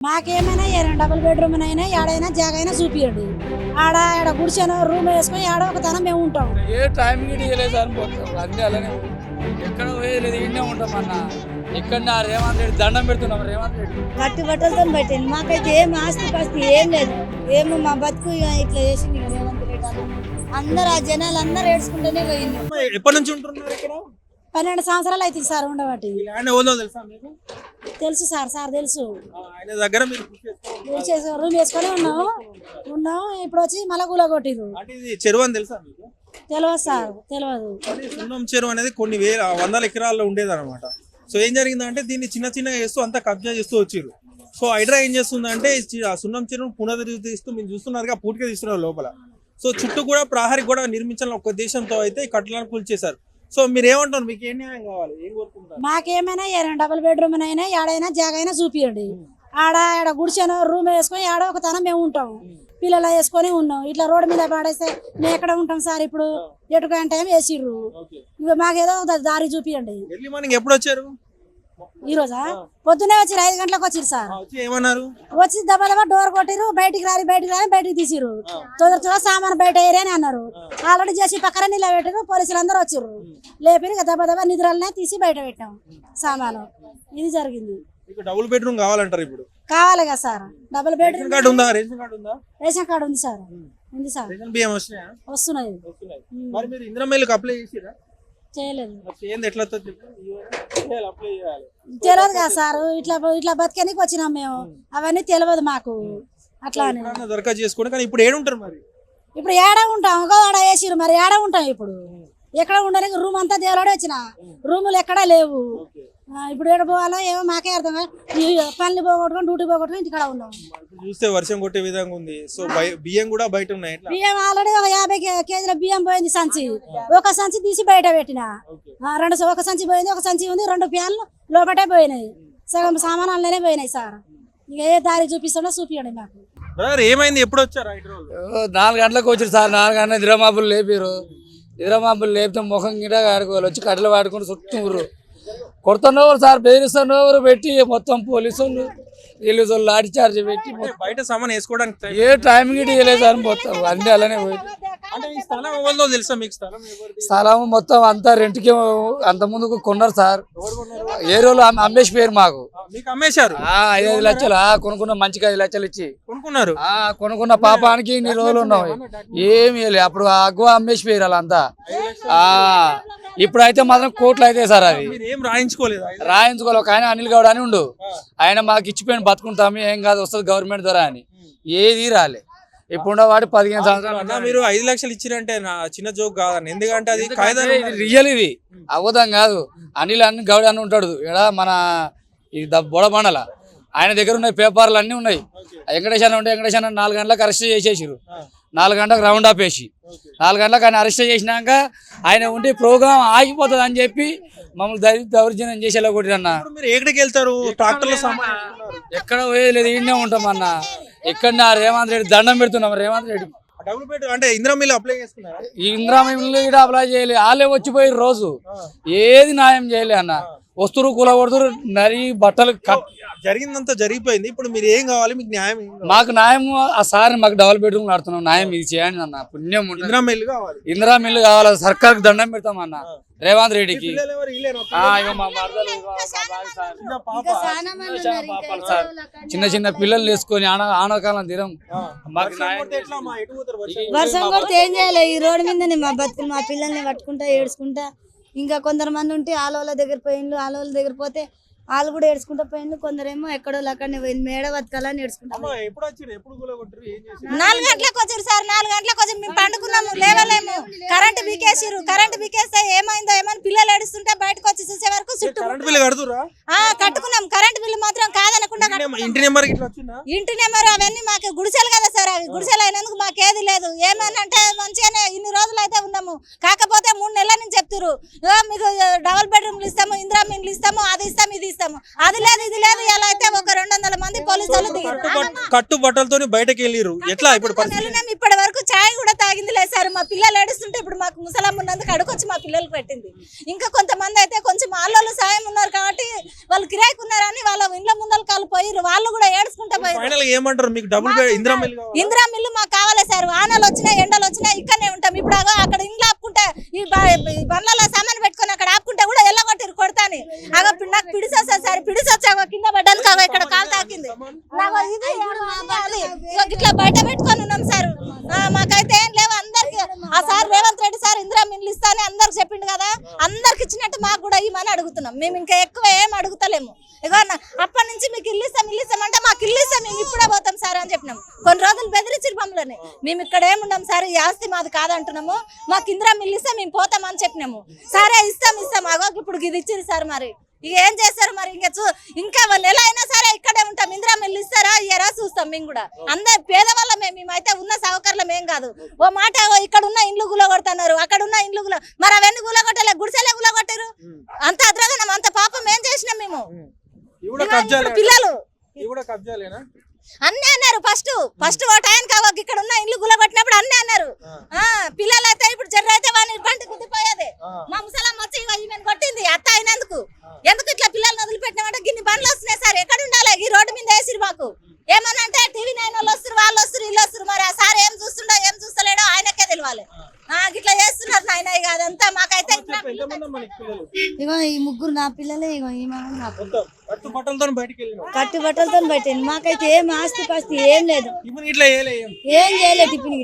మాకేమైనా ఏదైనా double bedroom అయినా ఏడైనా జాగ అయినా చూపియండి ఆడ ఆడ గుడిచాను రూమ్ వేసుకొని ఆడ ఒక తనం మేము ఉంటాం. ఏ టైం ఇవ్వలేదు అనుకుంటాం అన్నీ అలానే ఎక్కడ పోయేది ఇండే ఉంటాం అన్న. ఇక్కడ నా రేవంత్ రెడ్డి దండం పెడుతున్నాం రేవంత్ రెడ్డి. బట్టలతో పెట్టింది మాకైతే ఏం ఆస్తి పాస్తి ఏం లేదు. ఏమో మా బతుకు ఇక ఇట్లా చేసింది రేవంత్ రెడ్డి. అందరు ఆ జనాలు అందరు ఏడ్చుకుంటూనే పోయింది ఎప్పటి నుంచి ఉంటున్నారు ఇక్కడ? పన్నెండు సంవత్సరాలు అవుతుంది సార్ ఉండబట్టి. తెలుసా మీకు? తెలుసు సార్ సార్ తెలుసు. ఆయన దగ్గర మీరు రూమ్ వేసుకొని ఉన్నాం ఉన్నాం ఇప్పుడు వచ్చి మళ్ళా కూల కొట్టిరు అంటే చెరువు అని తెలుసా తెలియదు సార్ తెలియదు అంటే సున్నం చెరువు అనేది కొన్ని వేల వందల ఎకరాల్లో ఉండేది అనమాట సో ఏం జరిగిందంటే దీన్ని చిన్న చిన్నగా చేస్తూ అంతా కబ్జా చేస్తూ వచ్చారు సో హైడ్రా ఏం చేస్తుందంటే ఈ చి- ఆ సున్నం చెరువును పునరుద్ధరిస్తూ మీరు చూస్తున్నారుగా పూర్తిగా తీస్తున్నారు లోపల. సో చుట్టూ కూడా ప్రహరీ కూడా నిర్మించాలని ఒక ఉద్దేశంతో అయితే ఈ కట్టలను కూల్చేశారు. సో మీరు ఏమంటారు మీకు ఏం న్యాయం కావాలి? ఏం కోరుకుంటారు మాకేమైనా ఏదైనా డబుల్ బెడ్రూమ్ అయినా ఏడైనా జాగ అయినా చూపియండి ఆడ ఆడ గుడిచాను రూమ్ వేసుకొని ఆడ ఒక తనం మేము ఉంటాం. పిల్లలు వేసుకొని ఉన్నాం. ఇట్లా రోడ్డు మీద పడేస్తే మేము ఎక్కడ ఉంటాం సార్ ఇప్పుడు? ఎటుక టైం వేసిర్రు. మాకేదో దారి చూపియండి. ఎర్లీ మార్నింగ్ ఎప్పుడు వచ్చారు? ఈ రోజా? పొద్దునే వచ్చిర్రు ఐదు గంటలకు వచ్చిర్రు సార్. ఏమన్నారు? వచ్చి దెబ్బ దెబ్బ డోర్ కొట్టిరు బయటికి రారి బయటికి రాని బయటికి తీసిర్రు. తొందర తొందర సామాన్ బయట ఏరే అని అన్నారు. ఆల్రెడీ చేసి పక్కన నిలబెట్టారు పోలీసులు అందరూ వచ్చిర్రు లేపి దెబ్బ దెబ్బ నిద్రలనే తీసి బయట పెట్టాం సామాను. ఇది జరిగింది. డబుల్ బెడ్రూమ్ కావాలంటారు ఇప్పుడు? కావాలి కదా సార్. డబుల్ బెడ్రూమ్ కార్డు ఉందా? రేషన్ కార్డు ఉందా? రేషన్ కార్డు ఉంది సార్. ఉంది సార్. బియ్యం వస్తున్నది వస్తున్నాయి. మరి మీరు ఇందిరా మేలుకి అప్లై చేసిరా చేయలేదు చేయండి ఎట్లా తెలియదు కదా సార్ ఇట్లా ఇట్లా బతికేనికి వచ్చినాం మేము. అవన్నీ తెలియదు మాకు. అట్లా అని. ఎప్పుడన్నా దరఖాస్తు చేసుకోండి కానీ ఇప్పుడు ఏడుంటారు మరి? ఇప్పుడు ఏడ ఉంటాం? ఆడ వేసిరు మరి ఏడ ఉంటాం ఇప్పుడు? ఎక్కడ ఉండడానికి రూమ్ అంతా దేవుడే వచ్చిన. రూములు ఎక్కడా లేవు. ఇప్పుడు ఏడ పోవాలో ఏమో మాకే అర్థం పనులు పోగొట్టుకొని డ్యూటీ పోగొట్టుకొని ఇంటికాడ ఉన్నాం. చూస్తే వర్షం కొట్టే విధంగా ఉంది. సో బయ- బియ్యం కూడా బయట ఉన్నాయి బియ్యం ఆల్రెడీ ఒక యాభై కేజీల బియ్యం పోయింది సంచి. ఒక సంచి తీసి బయట పెట్టిన. ఆ, రెండు ఒక సంచి పోయింది ఒక సంచి ఉంది రెండు ప్యాన్లు లోపటే పోయినాయి. సగం సామాన్ అందులోనే పోయినాయి సార్. ఇక ఏ దారి చూపిస్తుండో చూపించండి మాకు. ఏమైంది? ఎప్పుడు వచ్చారు నాలుగు గంటలకు వచ్చారు సార్. నాలుగు గంటల నిద్రమాపులు లేపారు. నిద్రమాపులు లేపితే ముఖం గిట ఆడుకోవాలి వచ్చి కట్టెలు వాడుకొని చుట్టూరు కొడుతున్నవారు సార్ బెదిరిస్తున్నవారు పెట్టి మొత్తం పోలీసు వాళ్ళు లాఠీ చార్జ్ పెట్టి బయట సామాన్ వేసుకోవడానికి ఏ టైం గిట ఇవ్వలేదు సార్ మొత్తం అన్నీ అలానే అంటే ఈ స్థలం ఎవరిదో తెలుసా మీకు స్థలం స్థలం మొత్తం అంతా రెంట్కి అంత ముందుకు కొన్నారు సార్. ఏ రోజు అమ్మేసి పేరు మాకు. అమ్మేశారు? ఐదు ఐదు లక్షలు ఆ, కొనుక్కున్న మంచిగా ఐదు లక్షలు ఇచ్చి. కొనుక్కున్నారు? ఆ కొనుక్కున్న పాపానికి ఇన్ని రోజులు ఉన్నాయి ఏమి అప్పుడు అగ్గు అమ్మేసి పోయారు వాళ్ళంతా ఆ ఇప్పుడైతే మాత్రం కోట్లు అయితే సార్ మీరు ఏం రాయించుకోలేదు రాయించుకోవాలి. ఒక ఆయన అనిల్ గౌడ్ అని ఉండు. ఆయన మాకు ఇచ్చిపోయిన బతుకుంటాము ఏం కాదు వస్తుంది గవర్నమెంట్ ద్వారా అని. ఏది రాలే. ఇప్పుడు వాడు పదిహేను సంవత్సరాలు మీరు ఐదు లక్షలు ఇచ్చిరంటే నా చిన్న జోక్ కాదని ఎందుకంటే అది ఇది రియల్ ఇది. అవ్వదాం కాదు. అనిల్ అని గౌడ్ అని ఉంటాడు. ఇక్కడ మన ఈ బొడబండల ఆయన దగ్గర ఉన్న పేపర్లు అన్నీ ఉన్నాయి. వెంకటేశ్ అన్న ఉంటే వెంకటేశ్ అన్న నాలుగు గంటలకు అరెస్ట్ చేసేసారు నాలుగు గంటలకు రౌండ్ ఆఫ్ వేసి. నాలుగు గంటలకు ఆయన అరెస్ట్ చేసినాక ఆయన ఉండి ప్రోగ్రామ్ ఆగిపోతుంది అని చెప్పి మమ్మల్ని దౌ- దౌర్జన్యం చేసేలా కొట్టిరన్న. ఎక్కడికి వెళ్తారు? ట్రాక్టర్లో. ఎక్కడ పోయేది ఈడనే ఉంటాం అన్న ఎక్కడ నా రేవంత్ రెడ్డి దండం పెడుతున్నాం రేవంత్ రెడ్డి. అంటే ఇందిరా మిల్లు అప్లై చేసుకున్నారా? ఈ ఇంద్రామిల్లు కూడా అప్లై చేయలే. వాళ్ళే వచ్చిపోయి రోజు. ఏది న్యాయం చేయలే అన్న. వస్తురు కూల కొడుతురు నరి బట్టలు కట్ జరిగిందంతా జరిగిపోయింది. ఇప్పుడు మీరు ఏం కావాలి? మీకు న్యాయం? మాకు న్యాయం ఆ సార్ మాకు డబుల్ బెడ్రూమ్ నడుతున్నాం న్యాయం ఇది చేయండి అన్న. పుణ్యం ఇందిరా మిల్లు కావాలి. ఇందిరా మిల్లు కావాలి. సర్కార్కి దండం పెడతాం అన్న. రేవంత్ రెడ్డికి. చిన్న మంది చిన్న చిన్న పిల్లలు వేసుకొని ఆన ఆనకాలం మాకు వర్షం న్యాయం కొడితే ఏం చేయాలి? ఈ రోడ్డు మీదనే మా బతుకులు మా పిల్లల్ని పట్టుకుంటా ఏడ్చుకుంటా. ఇంకా కొందరు మంది ఉంటే ఆలోల దగ్గర పోయిండ్రు ఆలోల దగ్గర పోతే వాళ్ళు కూడా ఏడ్చుకుంటా పోయిండ్రు. కొందరేమో ఎక్కడో అక్కడనే పోయింది మేడ బతకాలని ఏడ్చుకుంటా? నాలుగు గంటలకు వచ్చారు సార్ నాలుగు గంటలకు వచ్చి మేము పండుకున్నాము లేవలేము. కరెంట్ బీకేసిరు కరెంట్ బీకేస్తే ఏమైందో ఏమని పిల్లలు ఏడుస్తుంటే బయటకు వచ్చి చూసే వరకు చుట్టూ కట్టుకున్నాం. కరెంట్ బిల్లు మాత్రం కట్టుకున్నాం. ఇంటి నెంబర్ ఇంటి నెంబర్ అవన్నీ మాకు గుడిసెలు కదా సార్ అవి గుడిసెలు అయినందుకు మాకేది లేదు. ఏమనంటే మంచిగానే ఇన్ని రోజులు అయితే ఉన్నాము. కాకపోతే మూడు నెలల నుంచి చెప్తురు "ఇగో మీకు డబుల్ బెడ్రూమ్లు ఇస్తాము ఇందిరా మిన్లు ఇస్తాము అది ఇస్తాము ఇది ఇస్తాము. అది లేదు ఇది లేదు ఇలా అయితే ఒక రెండు వందల మంది పోలీసు వాళ్ళు దిగారు కట్టు బట్- కట్టు బట్టలతోని బయటకి వెళ్ళిరు ఎట్లా ఇప్పుడు ఇప్పటి వరకు చాయ్ కూడా తాగలేదు తాగింది లేదు సార్. మా పిల్లలు ఏడుస్తుంటే ఇప్పుడు మాకు ముసలమ్మ ఉన్నందుకు అడుకొచ్చి మా పిల్లలకు పెట్టింది. ఇంకా కొంతమంది అయితే కొంచెం ఆళ్ళు సాయం ఉన్నారు కాబట్టి వాళ్ళు కిరాయికి ఉన్నారని వాళ్ళ ఇండ్ల ముందర కాలు పోయిర్రు వాళ్ళు కూడా ఏడుచుకుంటా ఏమంటారు? మీకు ఇందిరా మిల్లు మాకు కావాలి సార్. వానలు వచ్చినా ఎండలు వచ్చినా ఇక్కడనే ఉంటాం. ఇప్పుడు అక్కడ ఇండ్లు ఆపుకుంటే ఈ బండ్లలో సామాన్ పెట్టుకొని అక్కడ ఆపుకుంటే కూడా ఎల్లగొట్టిరు కొడతాని. అగో నాకు పిడిసి సార్. పిడిసి వచ్చాక కింద పడ్డాను కాగో ఇక్కడ కాలు తాకింది. ఇట్లా బయట పెట్టుకొని ఉన్నాం సార్ ఆ, మాకైతే ఏం లేవు అందరికి ఆ సార్ రేవంత్ రెడ్డి సార్ ఇందిరా మిల్లు ఇస్తా అని అందరికి చెప్పిండు కదా అందరికి ఇచ్చినట్టు మాకు కూడా ఇవ్వమని అడుగుతున్నాం? మేము ఇంకా ఎక్కువ ఏం అడుగుతలేము. ఇగో అప్పటి నుంచి మీకు ఇల్లు ఇస్తాం ఇల్లు ఇస్తాం అంటే మాకు ఇల్లు ఇస్తాం మేము ఇప్పుడే పోతాం సార్ అని చెప్పినాం. కొన్ని రోజులు బెదిరించిన మమ్మల్ని. మేము ఇక్కడ ఏముండం సార్ ఈ ఆస్తి మాది కాదంటున్నాము. మాకు ఇందిరా మిల్లు మేము పోతాం అని చెప్పినాము. సరే ఇస్తాం ఇస్తాం. అగో ఇప్పుడు ఇది ఇచ్చింది సార్ మరి. ఇక ఏం చేస్తారు మరి? ఇంకా చూ ఇంకా నెల అయినా సరే ఇక్కడ ఉంటాం ఇందిరా మిల్లు ఇస్తారా ఇయ్యరా చూస్తాం మేము కూడా. అందరు పేదవాళ్ళమే మేమైతే ఉన్న సౌకర్యం ఏం కాదు. ఓ మాట ఓ ఇక్కడ ఉన్న ఇండ్లు గుల కొడుతున్నారు అక్కడ ఉన్న ఇండ్లు గుల మరి అవన్నీ గుల కొట్టలే గుడిసెలే గుల కొట్టారు అంత అద్రగనం అంత పాపం ఏం చేసినాం మేము? పిల్లలు. అన్నీ అన్నారు ఫస్ట్. ఫస్ట్ ఒక టైం కావాలి ఇక్కడ ఉన్న ఇల్లు గులగొట్టినప్పుడు అన్నీ అన్నారు. ఆ. పిల్లలు అయితే ఇప్పుడు జర్ర అయితే వాని బండి కుదిపోయేది మా ముసలమ్మ వచ్చి ఇగో ఈమెను కొట్టింది అత్త అయినందుకు ఎందుకు ఇట్లా పిల్లల్ని వదిలిపెట్టినామంటే గిన్ని బండ్లు వస్తున్నాయి సార్ ఎక్కడ ఉండాలి ఈ రోడ్డు మీద వేసిరు మాకు ఏమన్నా అంటే టీవీ నైన్ వాళ్ళు వస్తారు వాళ్ళు వస్తారు వీళ్ళు వస్తారు మరి ఆ సార్ ఏం చూస్తుండో ఏం చూస్తలేడో ఆయనకే తెలియాలి ఆ గిట్లా చేస్తున్నారు నాయన ఇక అదంతా మాకైతే ఇట్లా ఎంతమంది అమ్మా నీకు పిల్లలు ఇగో ఈ ముగ్గురు నా పిల్లలే ఇగో ఈ మగ నా పిల్లలు. మొత్తం కట్టు బట్టలతో బయటికి పెట్టింది మాకైతే ఏం ఆస్తి పాస్తి ఏం లేదు. ఇట్లా ఏం? చేయలేదు టిఫిన్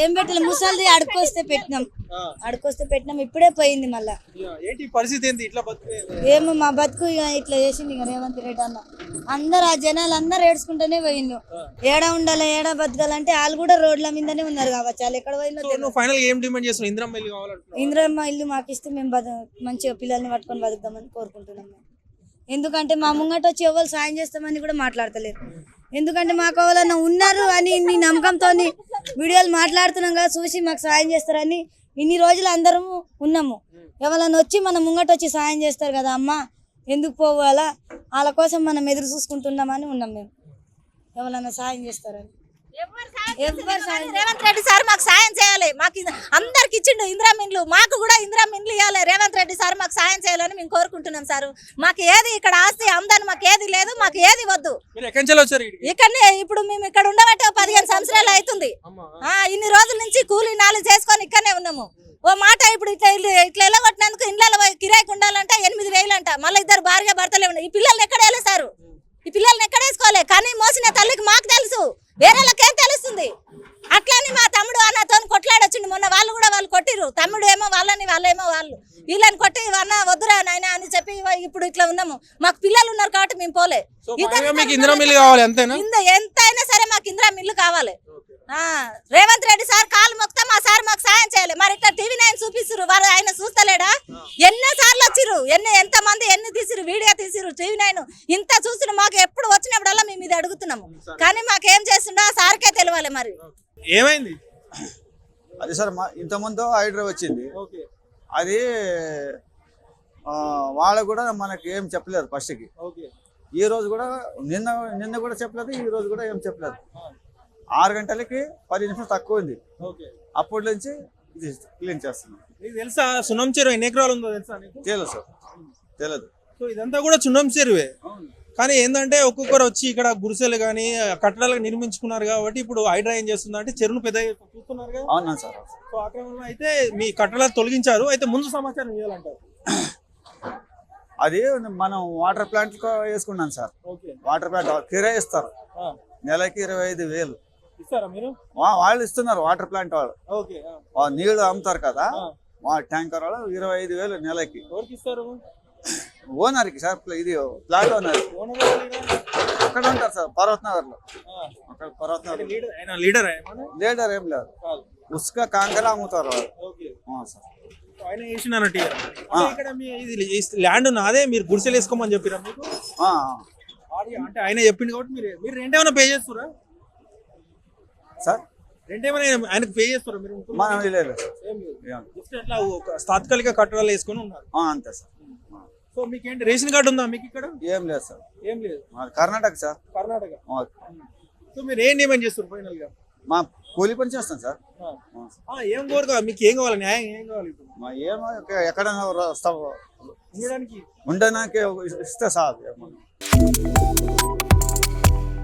ఏం పెట్టలేదు ముసలిది అడుకొస్తే పెట్టినాం. అడుకొస్తే పెట్టినాం. ఇప్పుడే పోయింది మళ్ళా. ఏంటి పరిస్థితి ఇట్లా ఏమో మా బతుకు ఇట్లా చేసింది ఇక రేవంత్ రెడ్డి అన్న. అందరు ఆ జనాలు అందరు ఏడ్చుకుంటూనే పోయిండు. ఏడ ఉండాలి ఏడ బతకాలంటే వాళ్ళు కూడా రోడ్ల మీదనే ఉన్నారు కావచ్చు. వాళ్ళు ఎక్కడ పోయిందో ఫైనల్ ఏం డిమాండ్ ఇల్లు కావాలంటున్నావు ఇంద్రమ్మ ఇల్లు మాకు ఇస్తే మేము బత మంచిగా పిల్లల్ని పట్టుకొని బతుకుదామని కోరుకుంటున్నాం మేము. ఎందుకంటే మా ముంగట వచ్చి ఎవరు సాయం చేస్తామని కూడా మాట్లాడతలేరు. ఎందుకంటే మాకు ఎవరన్నా ఉన్నారు అని నీ నమ్మకంతో వీడియోలు మాట్లాడుతున్నాం కదా చూసి మాకు సాయం చేస్తారని ఇన్ని రోజులు అందరం ఉన్నాము. ఎవరన్నా వచ్చి మన ముంగట వచ్చి సాయం చేస్తారు కదా అమ్మ ఎందుకు పోవాలా? వాళ్ళ కోసం మనం ఎదురు చూసుకుంటున్నామని ఉన్నాం మేము. ఎవరన్నా సాయం చేస్తారని. రేవంత్ రెడ్డి సార్ మాకు సాయం చేయాలి. మాకు అందరికి ఇచ్చిండు ఇందిరా మిన్లు. మాకు కూడా ఇందిరా మిన్లు ఇవ్వాలి రేవంత్ రెడ్డి సార్ మాకు సాయం చేయాలని మేము కోరుకుంటున్నాం సార్. మాకు ఏది ఇక్కడ ఆస్తి ఆమ్దాని మాకు ఏది లేదు మాకు ఏది వద్దు. ఇక్కడనే ఇప్పుడు మేము ఇక్కడ ఉండబట్టి ఒక పదిహేను సంవత్సరాలు అవుతుంది. ఇన్ని రోజుల నుంచి కూలీ నాలుగు చేసుకొని ఇక్కడనే ఉన్నాము. ఓ మాట ఇప్పుడు ఇట్లా ఇల్లు ఇట్లా ఎల్లగొట్టినందుకు ఇండ్లలో కిరాయికి ఉండాలంటే ఎనిమిది వేలు అంట మళ్ళీ ఇద్దరు భార్య భర్తలే ఉన్నాయి ఈ పిల్లల్ని ఎక్కడ వేలేసారు ఈ పిల్లల్ని ఎక్కడ వేసుకోవాలి? కానీ మోసిన తల్లికి మాకు తెలుసు. వేరేళ్ళకేం తెలుస్తుంది? అట్లని మా తమ్ముడు అన్నతో కొట్లాడొచ్చిండు. మొన్న వాళ్ళు కూడా వాళ్ళు కొట్టిరు తమ్ముడు ఏమో వాళ్ళని వాళ్ళేమో వాళ్ళు. వీళ్ళని కొట్టి అన్న వద్దురా నాయన అని చెప్పి ఇప్పుడు ఇట్లా ఉన్నాము. మాకు పిల్లలు ఉన్నారు కాబట్టి మేము పోలే. ఎంత అయినా సరే మాకు ఇందిరా మిల్లు కావాలి. రేవంత్ రెడ్డి సార్ కాలు మొక్తా మా సార్ మాకు సాయం చేయాలి. మరి ఇట్లా టీవీ నైన్ చూపిస్తురు వారు ఆయన చూస్తలేడా? ఎన్నో సార్లు వచ్చిర్రు ఎన్ని ఎంత మంది ఎన్ని తీసిరు వీడియో తీసిరు టీవీ నైన్. ఇంత చూసిన మాకు ఎప్పుడు వచ్చినప్పుడల్లా మేము ఇది అడుగుతున్నాము. కానీ మాకేం చేస్తుండో ఆ సార్కే తెలియాలి మరి. ఏమైంది? అది సార్ మా ఇంతకుముందు హైడ్రా వచ్చింది. ఓకే. అది ఆ, వాళ్ళకు కూడా మనకి ఏం చెప్పలేదు ఫస్ట్కి. ఓకే. ఈ రోజు కూడా నిన్న నిన్న కూడా చెప్పలేదు ఈ రోజు కూడా ఏం చెప్పలేదు. ఆరు గంటలకి పది నిమిషాలు తక్కువ ఉంది ఓకే. అప్పటి నుంచి ఇది క్లీన్ చేస్తున్నాం. నీకు తెలుసా సున్నం చెరువు ఎన్ని ఎకరాలు ఉందో తెలుసా నీకు? తెలియదు సార్. తెలియదు సో ఇదంతా కూడా సున్నం చెరువే. కానీ ఏంటంటే ఒక్కొక్కరు వచ్చి ఇక్కడ గుడిసెలు కానీ కట్టడాలు నిర్మించుకున్నారు కాబట్టి ఇప్పుడు హైడ్రా ఏం చేస్తుంది అంటే చెరువును పెద్ద చూస్తున్నారు కదా అవునా సార్. సో ఆక్రమణ అయితే మీ కట్టడాలు తొలగించారు. అయితే ముందు సమాచారం ఇవ్వాలంటారు. అది మనం వాటర్ ప్లాంట్ వేసుకున్నాం సార్. వాటర్ ప్లాంట్ కిరాయి ఇస్తారు. నెలకి ఇరవై ఐదు వేలు. ఇస్తారా మీరు? వా- వాళ్ళు ఇస్తున్నారు వాటర్ ప్లాంట్ వాళ్ళు. ఓకే నీళ్ళు అమ్ముతారు కదా మా ట్యాంకర్ వాళ్ళు ఇరవై ఐదు వేలు నెలకి. ఎవరికి ఇస్తారు? ఓనర్కి సార్ ఇది ప్లాట్ ఓనర్. ఓనర్? అక్కడ ఉంటారు సార్ పర్వత్ నగర్లో అక్కడ పర్వత్ నగర్ లీడర్ లీడర్ ఏం లేదు. ఉసుక కాంకర అమ్ముతారు వాళ్ళు. సార్. ఆయన ఇక్కడ మీ ఇది ల్యాండ్ నాదే మీరు గుడిసెలు వేసుకోమని చెప్పిరా మీకు? అంటే ఆయన చెప్పింది కాబట్టి మీరు మీరు రెంట్ ఏమైనా పే చేస్తారా సార్? ఏమైనా ఆయన- ఆయనకు పే చేస్తారా మీరు? మనం లేదు ఏం లేదు. ఏం- జస్ట్ అట్లా ఒక తాత్కాలిక కట్టడాలు వేసుకొని ఉన్నారు. ఆ, అంతే సార్. సో మీకు ఏంటి రేషన్ కార్డు ఉందా మీకు ఇక్కడ? ఏం లేదు సార్. ఏం లేదు. కర్ణాటక సార్. కర్ణాటక. ఆ, సో మీరు ఏం డిమాండ్ చేస్తారు ఫైనల్గా మా కూలి పని చేస్తాం సార్. ఆ, ఏం కోరుకో మీకు ఏం కావాలి? న్యాయం ఏం కావాలి ఇప్పుడు? మా ఏమో ఎక్క- ఎక్కడైనా వస్తాం. ఉండడానికి? ఉండడానికి ఇస్తే sir.